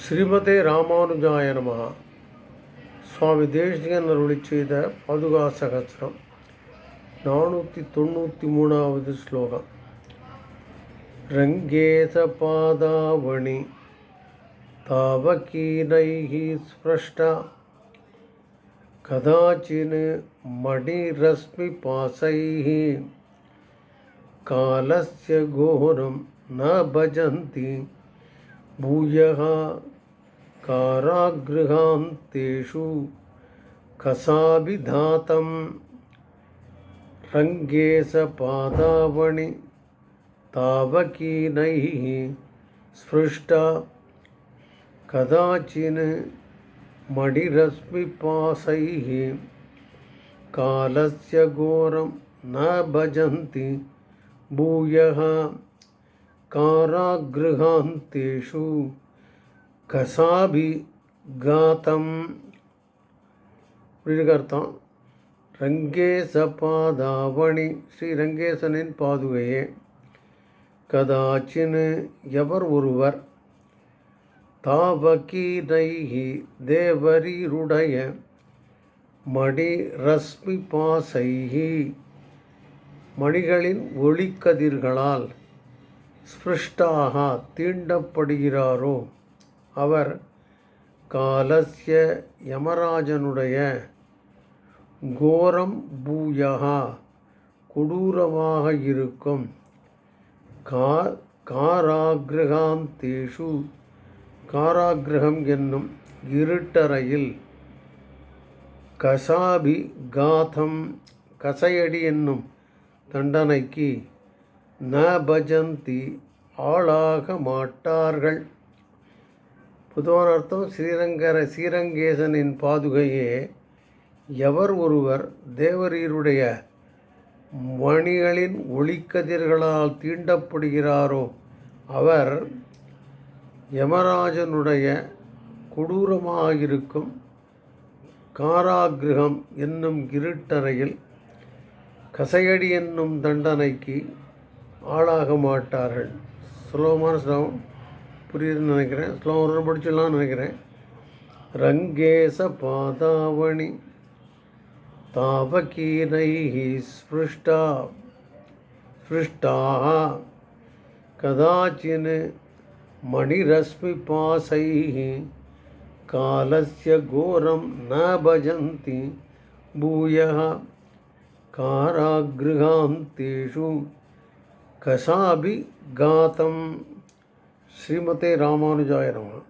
ஸ்ரீமதே ராமானுஜாய நமஹ சுவாமி தேசிகன் அருளி செய்த பாதுகா சகசிரம் நானூற்றி தொண்ணூற்றி மூணாவது ஸ்லோகம் ரங்கேச பாதாவணி தாவகீனைः ஸ்பிரஷ்டா कदाचिन् मणिरश्मिपाशैः कालस्य घोरं न भजन्ति भूयः कारागृहान्तेषु कसाभिधातं रङ्गे स पादावणि तावकीनैः स्पृष्टा कदाचिन् मणिरश्मिपाशैः कालस्य घोरं न भजन्ति भूयः कारागृहान्तेषु கசாபிகாத்தம் அப்படின்னு அர்த்தம்? ரங்கேச பாதாவணி ஸ்ரீ ரங்கேசனின் பாதுகையே. கதாச்சின் எவர் ஒருவர்? தாவகீனைஹி தேவரீருடைய மணி ரஸ்மி பாசைஹி மணிகளின் ஒளிக்கதிர்களால் ஸ்பிருஷ்டாக தீண்டப்படுகிறாரோ? அவர் காலஸ்ய யமராஜனுடைய கோரம் பூயகா கொடூரமாக இருக்கும். கா காராகிரகாந்தேஷு காராகிரகம் என்னும் இருட்டறையில் கசாபி காதம் கசையடி என்னும் தண்டனைக்கு ந பஜந்தி ஆளாக மாட்டார்கள். பொதுவான அர்த்தம் ஸ்ரீரங்கர ஸ்ரீரங்கேசனின் பாதுகையே எவர் ஒருவர் தேவரீருடைய மணிகளின் ஒளிக்கதிர்களால் தீண்டப்படுகிறாரோ அவர் யமராஜனுடைய கொடூரமாக இருக்கும் காராகிரகம் என்னும் இருட்டறையில் கசையடி என்னும் தண்டனைக்கு ஆளாக மாட்டார்கள். சுலபமான ஸ்ரவம் புரியுதுன்னு நினைக்கிறேன் ஸ்லோகம் ஒரு படிச்சிடலாம்னு நினைக்கிறேன் ரங்கேச பாதாவணி தாவகீனைः ஸ்பிருஷ்டா ஸ்பிருஷ்டாः कदाचिन् मणिरश्मिपाशैः कालस्य घोरं न भजन्ति भूयः कारागृहान्तेषु कसाभिघातं ஸ்ரீமதே ராமானுஜாய நம